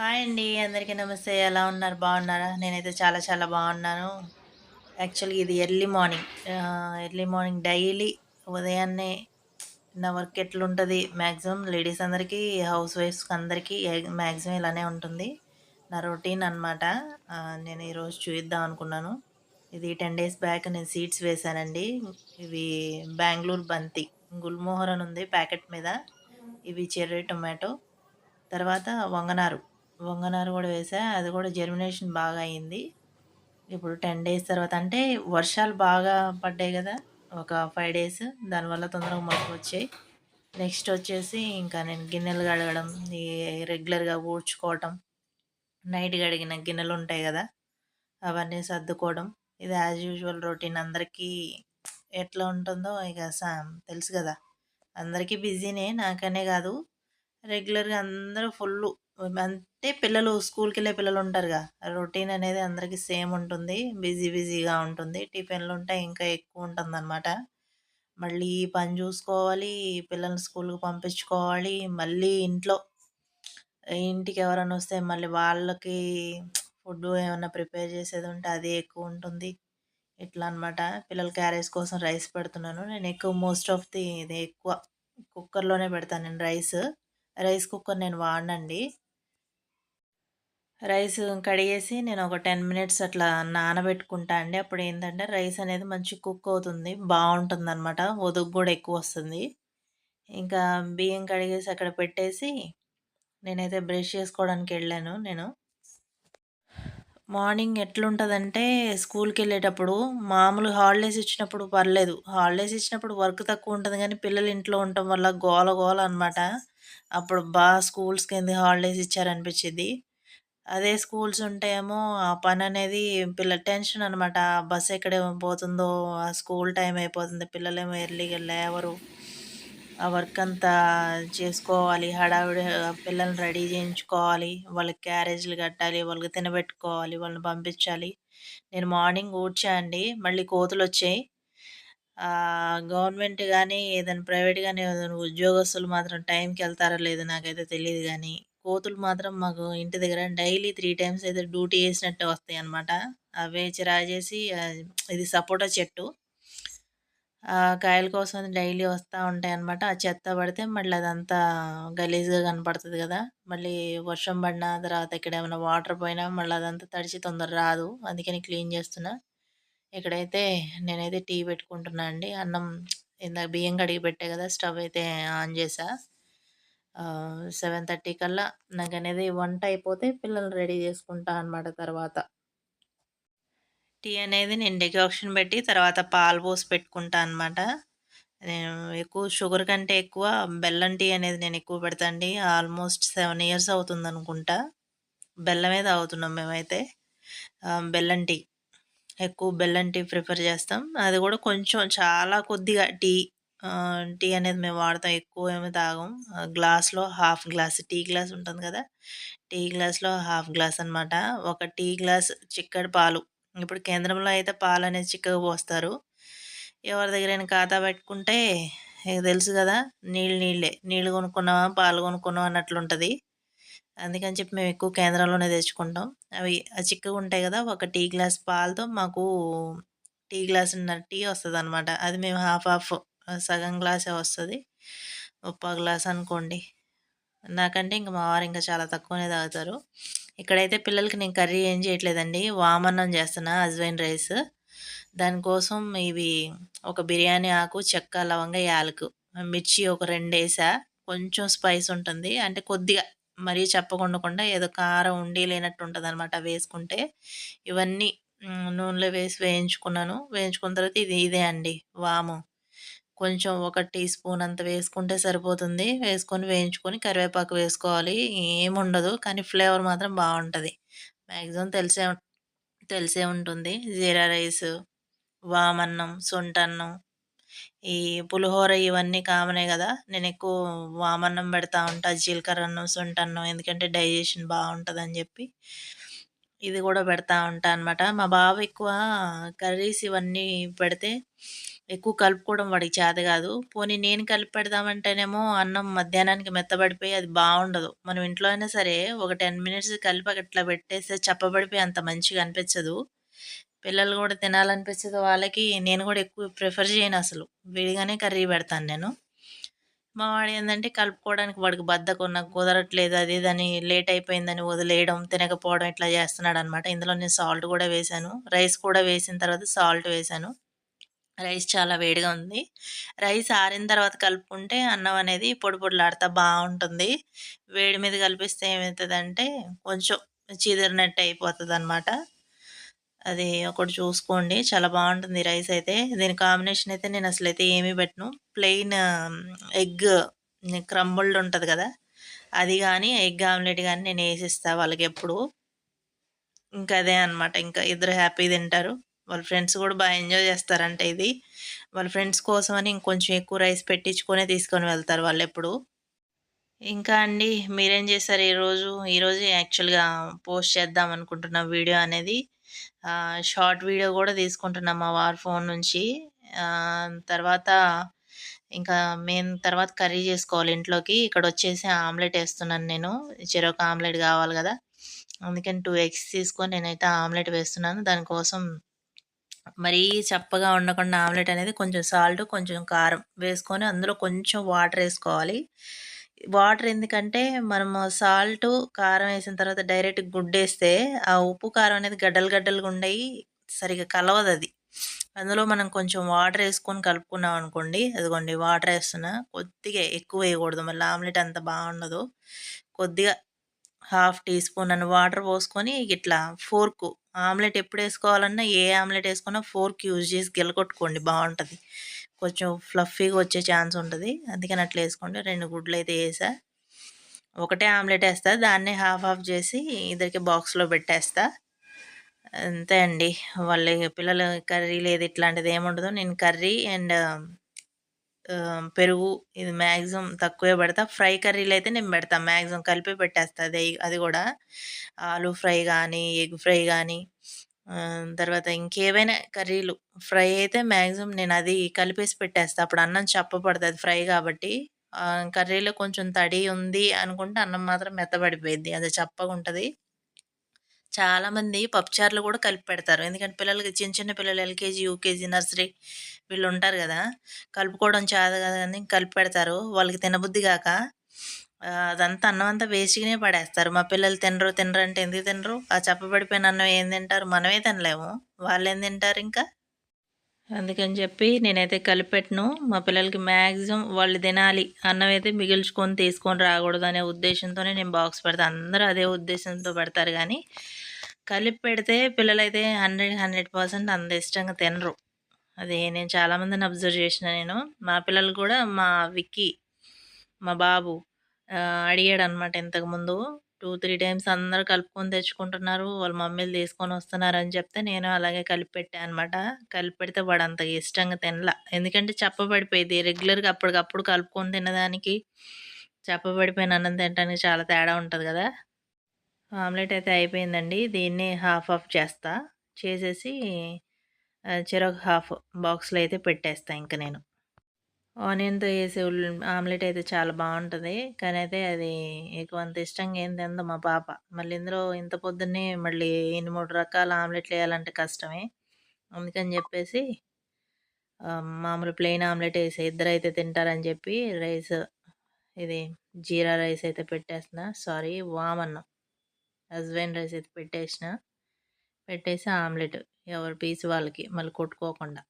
Hi అండి అందరికీ నమస్తే. ఎలా ఉన్నారు? బాగున్నారా? నేనైతే చాలా చాలా బాగున్నాను. యాక్చువల్గా ఇది early morning early morning daily ఉదయాన్నే నా వర్క్ ఎట్లుంటుంది? మ్యాక్సిమం లేడీస్ అందరికీ హౌస్ వైఫ్స్కి అందరికీ మ్యాక్సిమం ఇలానే ఉంటుంది. నా రొటీన్ అనమాట నేను ఈరోజు చూద్దాం అనుకున్నాను. ఇది టెన్ డేస్ బ్యాక్ నేను సీడ్స్ వేశానండి. ఇవి బెంగళూరు బంతి గుల్మోహర్ అని ఉంది ప్యాకెట్ మీద. ఇవి చెర్రీ టొమాటో. తర్వాత వంగనారు. వంగనారు కూడా వేసా. అది కూడా జర్మినేషన్ బాగా అయింది. ఇప్పుడు టెన్ డేస్ తర్వాత అంటే వర్షాలు బాగా పడ్డాయి కదా ఒక ఫైవ్ డేస్ దానివల్ల తొందరగా మొలకలు వచ్చాయి. నెక్స్ట్ వచ్చేసి ఇంకా నేను గిన్నెలు కడగడం ఈ రెగ్యులర్గా ఊడ్చుకోవటం నైట్ కడిగిన గిన్నెలు ఉంటాయి కదా అవన్నీ సర్దుకోవడం. ఇది యాజ్ యూజువల్ రొటీన్ అందరికీ ఎట్లా ఉంటుందో ఇక తెలుసు కదా. అందరికీ బిజీనే నాకనే కాదు. రెగ్యులర్గా అందరూ ఫుల్ అంటే పిల్లలు స్కూల్కి వెళ్ళే పిల్లలు ఉంటారుగా రొటీన్ అనేది అందరికీ సేమ్ ఉంటుంది. బిజీ బిజీగా ఉంటుంది. టిఫిన్లు ఉంటాయి. ఇంకా ఎక్కువ ఉంటుంది అనమాట మళ్ళీ ఈ పని చూసుకోవాలి. పిల్లల్ని స్కూల్కి పంపించుకోవాలి. మళ్ళీ ఇంట్లో ఇంటికి ఎవరైనా వస్తే మళ్ళీ వాళ్ళకి ఫుడ్ ఏమైనా ప్రిపేర్ చేసేది ఉంటే అది ఎక్కువ ఉంటుంది. ఇట్లా అనమాట పిల్లల క్యారేజ్ కోసం రైస్ పెడుతున్నాను. నేను ఎక్కువ మోస్ట్ ఆఫ్ ది ఇది ఎక్కువ కుక్కర్లోనే పెడతాను నేను రైస్. రైస్ కుక్కర్ నేను వాడనండి. రైస్ కడిగేసి నేను ఒక టెన్ మినిట్స్ అట్లా నానబెట్టుకుంటా అండి. అప్పుడు ఏంటంటే రైస్ అనేది మంచి కుక్ అవుతుంది బాగుంటుంది అనమాట ఒదుగు కూడా ఎక్కువ వస్తుంది. ఇంకా బియ్యం కడిగేసి అక్కడ పెట్టేసి నేనైతే బ్రష్ చేసుకోవడానికి వెళ్ళాను నేను. మార్నింగ్ ఎట్లుంటుందంటే స్కూల్కి వెళ్ళేటప్పుడు మామూలు హాలిడేస్ ఇచ్చినప్పుడు పర్లేదు. హాలిడేస్ ఇచ్చినప్పుడు వర్క్ తక్కువ ఉంటుంది కానీ పిల్లలు ఇంట్లో ఉండటం వల్ల గోల గోల అనమాట అప్పుడు బాగా స్కూల్స్కి ఎందుకు హాలిడేస్ ఇచ్చారనిపించింది అదే స్కూల్స్ ఉంటేమో ఆ పని అనేది పిల్ల టెన్షన్ అనమాట బస్ ఎక్కడ పోతుందో ఆ స్కూల్ టైం అయిపోతుంది పిల్లలేమో ఎర్లీగా లేవరు. ఆ వర్క్ అంతా చేసుకోవాలి హడావిడి పిల్లల్ని రెడీ చేయించుకోవాలి వాళ్ళకి క్యారేజీలు కట్టాలి వాళ్ళకి తినబెట్టుకోవాలి వాళ్ళని పంపించాలి. నేను మార్నింగ్ ఊడ్చా అండి మళ్ళీ కోతులు వచ్చాయి. గవర్నమెంట్ కానీ ఏదైనా ప్రైవేట్ కానీ ఏదైనా ఉద్యోగస్తులు మాత్రం టైంకి వెళ్తారో లేదో నాకైతే తెలియదు కానీ కోతులు మాత్రం మాకు ఇంటి దగ్గర డైలీ త్రీ టైమ్స్ అయితే డ్యూటీ వేసినట్టే వస్తాయి అనమాట అవే చిరాజేసి ఇది సపోటా చెట్టు. కాయల కోసం డైలీ వస్తూ ఉంటాయి అనమాట ఆ చెత్త పడితే మళ్ళీ అదంతా గలీజ్గా కనపడుతుంది కదా. మళ్ళీ వర్షం పడిన తర్వాత ఇక్కడ ఏమైనా వాటర్ పోయినా మళ్ళీ అదంతా తడిచి తొందర రాదు. అందుకని క్లీన్ చేస్తున్నా. ఇక్కడైతే నేనైతే టీ పెట్టుకుంటున్నా అండి. అన్నం ఇందాక బియ్యం కడిగి పెట్టే కదా స్టవ్ అయితే ఆన్ చేసా. సెవెన్ థర్టీ కల్లా నాకు అనేది వంట అయిపోతే పిల్లల్ని రెడీ చేసుకుంటా అనమాట తర్వాత. టీ అనేది నేను డెకాక్షన్ పెట్టి తర్వాత పాలు పోసి పెట్టుకుంటా అనమాట నేను ఎక్కువ షుగర్ కంటే ఎక్కువ బెల్లం టీ అనేది నేను ఎక్కువ పెడతాండి ఆల్మోస్ట్ సెవెన్ ఇయర్స్ అవుతుంది అనుకుంటా. బెల్లమే తాగుతున్నాం మేమైతే. బెల్లం టీ. ఎక్కువ బెల్లం టీ ప్రిఫర్ చేస్తాం. అది కూడా కొంచెం చాలా కొద్దిగా టీ టీ అనేది మేము వాడతాం ఎక్కువ ఏమి తాగం. గ్లాస్లో హాఫ్ గ్లాస్ టీ గ్లాస్ ఉంటుంది కదా? టీ గ్లాస్లో హాఫ్ గ్లాస్ అనమాట ఒక టీ గ్లాస్ చిక్కడి పాలు. ఇప్పుడు కేంద్రంలో అయితే పాలు అనేది చిక్కగా పోస్తారు. ఎవరి దగ్గరైనా ఖాతా పెట్టుకుంటే తెలుసు కదా? నీళ్ళు నీళ్ళే. నీళ్ళు కొనుక్కున్నావా? పాలు కొనుక్కున్నావా? అన్నట్లు ఉంటుంది. అందుకని చెప్పి మేము ఎక్కువ కేంద్రంలోనే తెచ్చుకుంటాం. అవి చిక్కగా ఉంటాయి కదా? ఒక టీ గ్లాస్ పాలతో మాకు టీ గ్లాస్ టీ వస్తుంది అనమాట అది మేము హాఫ్ హాఫ్ సగం గ్లాసే వస్తుంది. ముప్పా గ్లాస్ అనుకోండి. నాకంటే ఇంకా మా వారు ఇంకా చాలా తక్కువనే తాగుతారు. ఇక్కడైతే పిల్లలకి నేను కర్రీ ఏం చేయట్లేదండి. వామన్నం చేస్తున్నా అజ్వైన్ రైస్. దానికోసం ఇవి ఒక బిర్యానీ ఆకు చెక్క లవంగ యాలకు. మిర్చి ఒక రెండు వేసా. కొంచెం స్పైస్ ఉంటుంది. అంటే కొద్దిగా మరీ చెప్పకుండా ఏదో కారం ఉండి లేనట్టు ఉంటుంది అనమాట వేసుకుంటే. ఇవన్నీ నూనెలో వేసి వేయించుకున్నాను. వేయించుకున్న తర్వాత ఇది ఇదే అండి. వాము. కొంచెం ఒక టీ స్పూన్ అంత వేసుకుంటే సరిపోతుంది. వేసుకొని వేయించుకొని కరివేపాకు వేసుకోవాలి. ఏముండదు కానీ ఫ్లేవర్ మాత్రం బాగుంటుంది. మ్యాక్సిమం తెలిసే తెలిసే ఉంటుంది. జీరా రైస్ వామన్నం సొంటన్నం ఈ పులిహోర ఇవన్నీ కామనే కదా. నేను ఎక్కువ వామన్నం పెడతా ఉంటా జీలకర్ర అన్నం సొంటన్నం ఎందుకంటే డైజెషన్ బాగుంటుంది అని చెప్పి ఇది కూడా పెడతా ఉంటా అనమాట మా బావ ఎక్కువ కర్రీస్ ఇవన్నీ పెడితే ఎక్కువ కలుపుకోవడం వాడికి చేత కాదు. పోనీ నేను కలిపి పెడదామంటేనేమో అన్నం మధ్యాహ్నానికి మెత్తబడిపోయి అది బాగుండదు. మనం ఇంట్లో అయినా సరే ఒక టెన్ మినిట్స్ కలిపి అట్లా పెట్టేస్తే చప్పబడిపోయి అంత మంచిగా అనిపించదు. పిల్లలు కూడా తినాలనిపించదు వాళ్ళకి. నేను కూడా ఎక్కువ ప్రిఫర్ చేయను అసలు. విడిగానే కర్రీ పెడతాను నేను. మా వాడు ఏంటంటే కలుపుకోవడానికి వాడికి బద్దకు నాకు కుదరట్లేదు అది ఇదని లేట్ అయిపోయిందని వదిలేయడం తినకపోవడం ఇట్లా చేస్తున్నాడు అనమాట ఇందులో నేను సాల్ట్ కూడా వేశాను. రైస్ కూడా వేసిన తర్వాత సాల్ట్ వేశాను. రైస్ చాలా వేడిగా ఉంది. రైస్ ఆరిన తర్వాత కలుపుకుంటే అన్నం అనేది పొడి పొడిలాడుతూ బాగుంటుంది. వేడి మీద కలిపిస్తే ఏమవుతుందంటే కొంచెం చిదిరినట్టు అయిపోతుంది అనమాట అది ఒకటి చూసుకోండి. చాలా బాగుంటుంది రైస్ అయితే. దీని కాంబినేషన్ అయితే నేను అసలు అయితే ఏమీ పెట్టను. ప్లెయిన్ ఎగ్ క్రంబుల్డ్ ఉంటుంది కదా. అది కానీ ఎగ్ ఆమ్లెట్ కానీ నేను వేసిస్తాను వాళ్ళకి ఎప్పుడు. ఇంకా అదే అనమాట ఇంకా ఇద్దరు హ్యాపీ తింటారు. వాళ్ళ ఫ్రెండ్స్ కూడా బాగా ఎంజాయ్ చేస్తారంట ఇది. వాళ్ళ ఫ్రెండ్స్ కోసం అని ఇంకొంచెం ఎక్కువ రైస్ పెట్టించుకొని తీసుకొని వెళ్తారు వాళ్ళు ఎప్పుడు. ఇంకా అండి మీరేం చేస్తారు ఈరోజు ఈరోజు యాక్చువల్గా పోస్ట్ చేద్దాం అనుకుంటున్న వీడియో అనేది. షార్ట్ వీడియో కూడా తీసుకుంటున్నాం మా వారి ఫోన్ నుంచి. తర్వాత ఇంకా మేము తర్వాత కర్రీ చేసుకోవాలి ఇంట్లోకి. ఇక్కడ వచ్చేసి ఆమ్లెట్ వేస్తున్నాను నేను. చెరొక ఆమ్లెట్ కావాలి కదా. అందుకని టూ ఎగ్స్ తీసుకొని నేనైతే ఆమ్లెట్ వేస్తున్నాను. దానికోసం మరీ చప్పగా ఉండకుండా ఆమ్లెట్ అనేది కొంచెం సాల్ట్ కొంచెం కారం వేసుకొని అందులో కొంచెం వాటర్ వేసుకోవాలి. వాటర్ ఎందుకంటే మనము సాల్ట్ కారం వేసిన తర్వాత డైరెక్ట్ గుడ్డేస్తే ఆ ఉప్పు కారం అనేది గడ్డలు గడ్డలుగా ఉండయి సరిగా కలవదు అది. అందులో మనం కొంచెం వాటర్ వేసుకొని కలుపుకున్నాం అనుకోండి అదిగోండి వాటర్ వేస్తున్నా కొద్దిగా ఎక్కువ వేయకూడదు. మళ్ళీ ఆమ్లెట్ అంత బాగుండదు. కొద్దిగా హాఫ్ టీ స్పూన్ అని వాటర్ పోసుకొని ఇట్లా ఫోర్కు ఆమ్లెట్ ఎప్పుడు వేసుకోవాలన్నా ఏ ఆమ్లెట్ వేసుకున్నా ఫోర్క్ యూజ్ చేసి గెలకొట్టుకోండి బాగుంటుంది. కొంచెం ఫ్లఫీగా వచ్చే ఛాన్స్ ఉంటుంది. అందుకని అట్లా వేసుకోండి. రెండు గుడ్లు అయితే వేసా. ఒకటే ఆమ్లెట్ వేస్తా. దాన్ని హాఫ్ హాఫ్ చేసి ఇద్దరికి బాక్స్లో పెట్టేస్తా. అంతే అండి. వాళ్ళ పిల్లలు కర్రీ లేదు ఇట్లాంటిది ఏముండదు. నేను కర్రీ అండ్ పెరుగు ఇది మ్యాక్సిమం తక్కువే పెడతా. ఫ్రై కర్రీలు అయితే నేను పెడతా. మ్యాక్సిమం కలిపి పెట్టేస్తా. అది అది కూడా. ఆలూ ఫ్రై కానీ ఎగ్ ఫ్రై కానీ తర్వాత ఇంకేవైనా కర్రీలు. ఫ్రై అయితే మ్యాక్సిమం నేను అది కలిపేసి పెట్టేస్తా. అప్పుడు అన్నం చప్పపడుతుంది ఫ్రై కాబట్టి. కర్రీలో కొంచెం తడి ఉంది అనుకుంటే అన్నం మాత్రం మెత్తబడిపోయింది అది చప్పగా ఉంటుంది. చాలామంది పప్పుచారులు కూడా కలిపి పెడతారు. ఎందుకంటే పిల్లలకి చిన్న చిన్న పిల్లలు ఎల్కేజీ యూకేజీ నర్సరీ వీళ్ళు ఉంటారు కదా! కలుపుకోవడం చాదు కదా అని కలిపి పెడతారు. వాళ్ళకి తినబుద్ధి కాక అదంతా అన్నం అంతా వేస్ట్గానే పడేస్తారు. మా పిల్లలు తినరు తినరు అంటే ఎందుకు తినరు? ఆ చెప్పబడిపోయిన అన్నం ఏం తింటారు? మనమే తినలేము. వాళ్ళు ఏం తింటారు ఇంకా? అందుకని చెప్పి నేనైతే కలిపెట్టను. మా పిల్లలకి మ్యాక్సిమం వాళ్ళు తినాలి అన్నం అయితే మిగిల్చుకొని తీసుకొని రాకూడదు అనే ఉద్దేశంతోనే నేను బాక్స్ పెడతాను అందరూ అదే ఉద్దేశంతో పెడతారు కానీ కలిపి పెడితే పిల్లలైతే హండ్రెడ్ హండ్రెడ్ పర్సెంట్ అంత ఇష్టంగా తినరు. అది నేను చాలామందిని అబ్జర్వ్ చేసిన నేను. మా పిల్లలు కూడా మా విక్కీ మా బాబు అడిగాడు అనమాట ఇంతకుముందు టూ త్రీ టైమ్స్ అందరూ కలుపుకొని తెచ్చుకుంటున్నారు. వాళ్ళ మమ్మీలు తీసుకొని వస్తున్నారని చెప్తే నేను అలాగే కలిపి పెట్టాను అనమాట కలిపి పెడితే వాడు అంత ఇష్టంగా తినలా. ఎందుకంటే చెప్పబడిపోయింది. రెగ్యులర్గా అప్పటికప్పుడు కలుపుకొని తినడానికి చెప్పబడిపోయిన అన్నం తినడానికి చాలా తేడా ఉంటుంది కదా. ఆమ్లెట్ అయితే అయిపోయిందండి. దీన్ని హాఫ్ ఆఫ్ చేస్తా. చేసేసి చెరొక హాఫ్ బాక్స్లో అయితే పెట్టేస్తా ఇంకా నేను. ఆనియన్తో వేసే ఆమ్లెట్ అయితే చాలా బాగుంటుంది. కానీ అయితే అది ఎక్కువ అంత ఇష్టంగా ఏం తిందో మా పాప. మళ్ళీ ఇందులో ఇంత పొద్దున్నే మళ్ళీ ఎన్ని మూడు రకాల ఆమ్లెట్లు వేయాలంటే కష్టమే. అందుకని చెప్పేసి మామూలు ప్లెయిన్ ఆమ్లెట్ వేసి ఇద్దరు అయితే తింటారని చెప్పి రైస్ ఇది జీరా రైస్ అయితే పెట్టేసిన సారీ వామన్నం. హస్బెండ్ రైస్ అయితే పెట్టేసిన. పెట్టేసి ఆమ్లెట్ ఎవరి పీస్ వాళ్ళకి మళ్ళీ కొట్టుకోకుండా.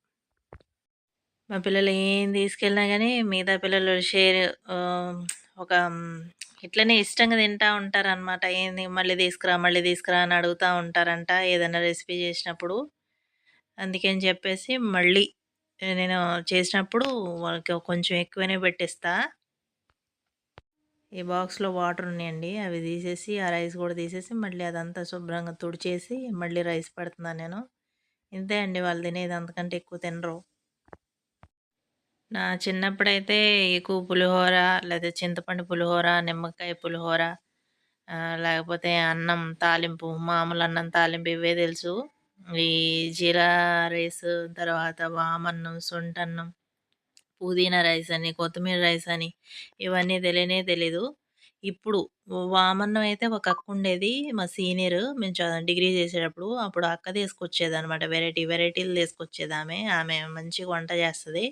మా పిల్లలు ఏం తీసుకెళ్ళినా కానీ మిగతా పిల్లలు షేర్ ఒక ఇట్లనే ఇష్టంగా తింటూ ఉంటారనమాట ఏంది మళ్ళీ తీసుకురా మళ్ళీ తీసుకురా అని అడుగుతూ ఉంటారంట ఏదైనా రెసిపీ చేసినప్పుడు. అందుకని చెప్పేసి మళ్ళీ నేను చేసినప్పుడు వాళ్ళకి కొంచెం ఎక్కువనే పెట్టిస్తా. ఈ బాక్స్లో వాటర్ ఉన్నాయండి. అవి తీసేసి ఆ రైస్ కూడా తీసేసి మళ్ళీ అదంతా శుభ్రంగా తుడిచేసి మళ్ళీ రైస్ పెడుతున్నాను నేను. ఇంతే అండి వాళ్ళు తినేది. అంతకంటే ఎక్కువ తినరు. నా చిన్నప్పుడైతే ఎక్కువ పులిహోర లేదా చింతపండు పులిహోర నిమ్మకాయ పులిహోర లేకపోతే అన్నం తాలింపు మామూలు అన్నం తాలింపు ఇవే తెలుసు ఈ జీరా రైస్, తర్వాత వామన్నం, సొంటన్నం, పుదీనా రైస్ అని, కొత్తిమీర రైస్ అని ఇవన్నీ తెలియనే తెలీదు. ఇప్పుడు వామన్నం అయితే ఒక అక్క ఉండేది మా సీనియర్ మేము చ డిగ్రీ చేసేటప్పుడు. అప్పుడు ఆ అక్క తీసుకొచ్చేదనమాట. వెరైటీ వెరైటీలు తీసుకొచ్చేది ఆమె మంచిగా వంట చేస్తుంది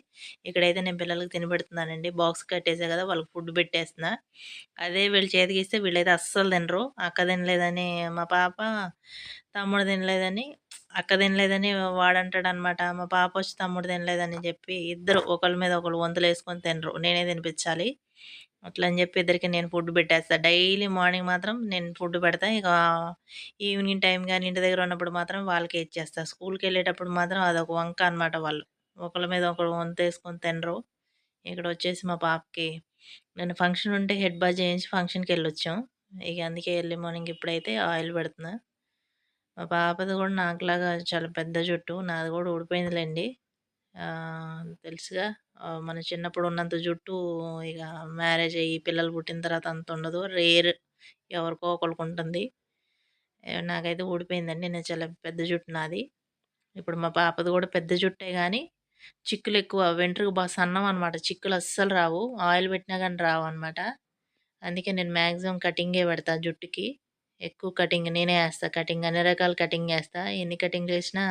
ఇక్కడైతే నేను పిల్లలకి తినబెడుతున్నానండి. బాక్స్ కట్టేసా కదా! వాళ్ళకి ఫుడ్ పెట్టేస్తున్నా. అదే వీళ్ళు చేతికిస్తే వీళ్ళైతే అస్సలు తినరు. అక్క తినలేదని మా పాప, తమ్ముడు తినలేదని అక్క తినలేదని వాడంటాడనమాట. మా పాప వచ్చి తమ్ముడు తినలేదని చెప్పి ఇద్దరు ఒకళ్ళ మీద ఒకళ్ళు వంతులేసుకొని తినరు. నేనే తినిపించాలి. అట్లా అని చెప్పి ఇద్దరికి నేను ఫుడ్ పెట్టేస్తా. డైలీ మార్నింగ్ మాత్రం నేను ఫుడ్ పెడతా. ఇక ఈవినింగ్ టైం కానీ ఇంటి దగ్గర ఉన్నప్పుడు మాత్రం వాళ్ళకే ఇచ్చేస్తా. స్కూల్కి వెళ్ళేటప్పుడు మాత్రం అదొక వంక అనమాట వాళ్ళు. ఒకళ్ళ మీద ఒకళ్ళు వంతేసుకొని తినరు. ఇక్కడ వచ్చేసి మా పాపకి నేను ఫంక్షన్ ఉంటే హెడ్ బాత్ చేయించి ఫంక్షన్‌కెళ్ళొచ్చాం. ఇక అందుకే ఎర్లీ మార్నింగ్ ఇప్పుడైతే ఆయిల్ పెడుతున్నా. మా పాపది కూడా నాకులాగా చాలా పెద్ద జుట్టు. నాది కూడా ఊడిపోయిందిలేండి తెలుసుగా మన చిన్నప్పుడు ఉన్నంత జుట్టు ఇక మ్యారేజ్ అయ్యి పిల్లలు పుట్టిన తర్వాత అంత ఉండదు. రేర్ ఎవరికో ఒకరికి ఉంటుంది. నాకైతే ఊడిపోయిందండి. నేను చాలా పెద్ద జుట్టు నాది. ఇప్పుడు మా పాపది కూడా పెద్ద జుట్టే కానీ చిక్కులు ఎక్కువ వెంట్రుకు బాగా సన్నం అనమాట. చిక్కులు అస్సలు రావు. ఆయిల్ పెట్టినా కానీ రావు అనమాట అందుకే నేను మ్యాక్సిమం కటింగే పెడతా జుట్టుకి. ఎక్కువ కటింగ్ నేనే వేస్తాను కటింగ్. అన్ని రకాల కటింగ్ వేస్తా ఎన్ని కటింగ్ చేసినా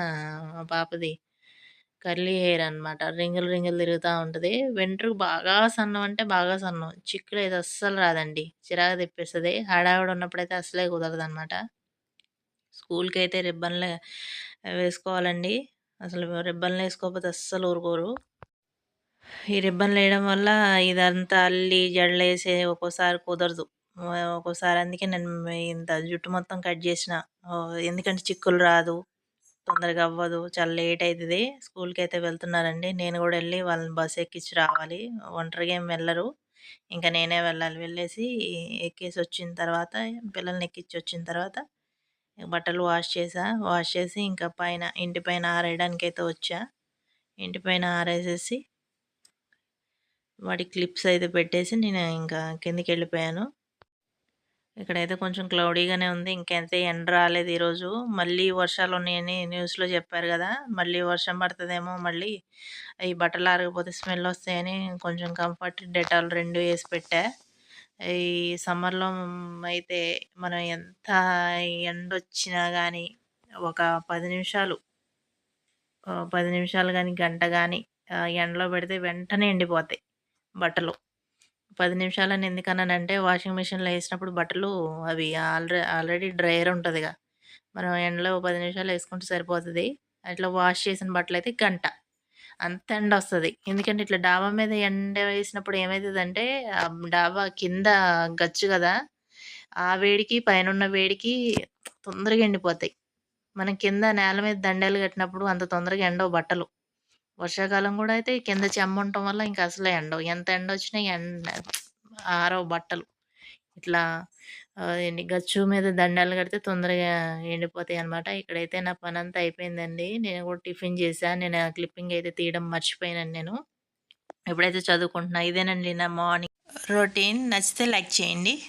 మా పాపది కర్లీ హెయిర్ అనమాట. రింగులు రింగులు తిరుగుతూ ఉంటుంది వెంట్రుకు బాగా సన్నం అంటే బాగా సన్నం. చిక్కులు అయితే అస్సలు రాదండి. చిరాకు తెప్పిస్తుంది హడావిడి ఉన్నప్పుడైతే అస్సలే స్కూల్కి అయితే రిబ్బన్‌లే వేసుకోవాలండి. అసలు రిబ్బన్లు వేసుకోకపోతే అస్సలు ఊరుకోరు. ఈ రిబ్బన్లు వేయడం వల్ల ఇదంతా అల్లి జడలేసి ఒక్కోసారి కుదరదు. ఒక్కోసారి అందుకే నేను ఇంత జుట్టు మొత్తం కట్ చేసిన. ఎందుకంటే చిక్కులు రాదు. తొందరగా అవ్వదు. చాలా లేట్ అవుతుంది స్కూల్కి అయితే వెళ్తున్నారండి. నేను కూడా వెళ్ళి వాళ్ళని బస్ ఎక్కించి రావాలి. ఒంటరిగా ఏం వెళ్ళరు ఇంకా నేనే వెళ్ళాలి. వెళ్ళేసి ఎక్కేసి వచ్చిన తర్వాత పిల్లల్ని ఎక్కించి వచ్చిన తర్వాత బట్టలు వాష్ చేసా వాష్ చేసి ఇంకా పైన ఇంటి పైన ఆరేయడానికి అయితే వచ్చా. ఇంటి పైన ఆరేసేసి వాటి క్లిప్స్ అయితే పెట్టేసి నేను ఇంకా కిందికి వెళ్ళిపోయాను ఇక్కడైతే కొంచెం క్లౌడీగానే ఉంది. ఇంకైతే ఎండ రాలేదు ఈరోజు. మళ్ళీ వర్షాలు ఉన్నాయని న్యూస్‌లో చెప్పారు కదా మళ్ళీ వర్షం పడుతుందేమో మళ్ళీ. ఈ బట్టలు ఆరిగిపోతే స్మెల్ వస్తాయని కొంచెం కంఫర్ట్, డెటాల్ రెండు వేసి పెట్టా. ఈ సమ్మర్‌లో అయితే మనం ఎంత ఎండ వచ్చినా కానీ ఒక పది నిమిషాలు పది నిమిషాలు కానీ గంట కానీ ఎండలో పెడితే వెంటనే ఎండిపోతాయి బట్టలు. 10 నిమిషాలని ఎందుకన్నానంటే వాషింగ్ మిషన్‌లో వేసినప్పుడు బట్టలు అవి ఆల్రె ఆల్రెడీ డ్రైయర్ ఉంటుందిగా మనం ఎండలో పది నిమిషాలు వేసుకుంటే సరిపోతుంది అట్లా వాష్ చేసిన బట్టలు అయితే గంట. అంత ఎండ వస్తుంది ఎందుకంటే ఇట్లా డాబా మీద ఎండ వేసినప్పుడు ఏమవుతుందంటే ఆహ్, డాబా కింద గచ్చు కదా ఆ వేడికి పైన ఉన్న వేడికి తొందరగా ఎండిపోతాయి. మనం కింద నేల మీద దండాలు కట్టినప్పుడు అంత తొందరగా ఎండవు బట్టలు. వర్షాకాలం కూడా అయితే కింద చెమ్మ ఉండటం వల్ల ఇంక అసలే ఎండవు. ఎంత ఎండ వచ్చినా ఎండ ఆరవ బట్టలు. ఇట్లా ఏంటి గచ్చు మీద దండాలు కడితే తొందరగా ఎండిపోతాయి అనమాట ఇక్కడైతే నా పని అంతా అయిపోయిందండి. నేను కూడా టిఫిన్ చేశాను నేను క్లిప్పింగ్ అయితే తీయడం మర్చిపోయాను నేను. ఇప్పుడైతే చదువుకుంటున్నా. ఇదేనండి నా మార్నింగ్ రొటీన్. నచ్చితే లైక్ చేయండి.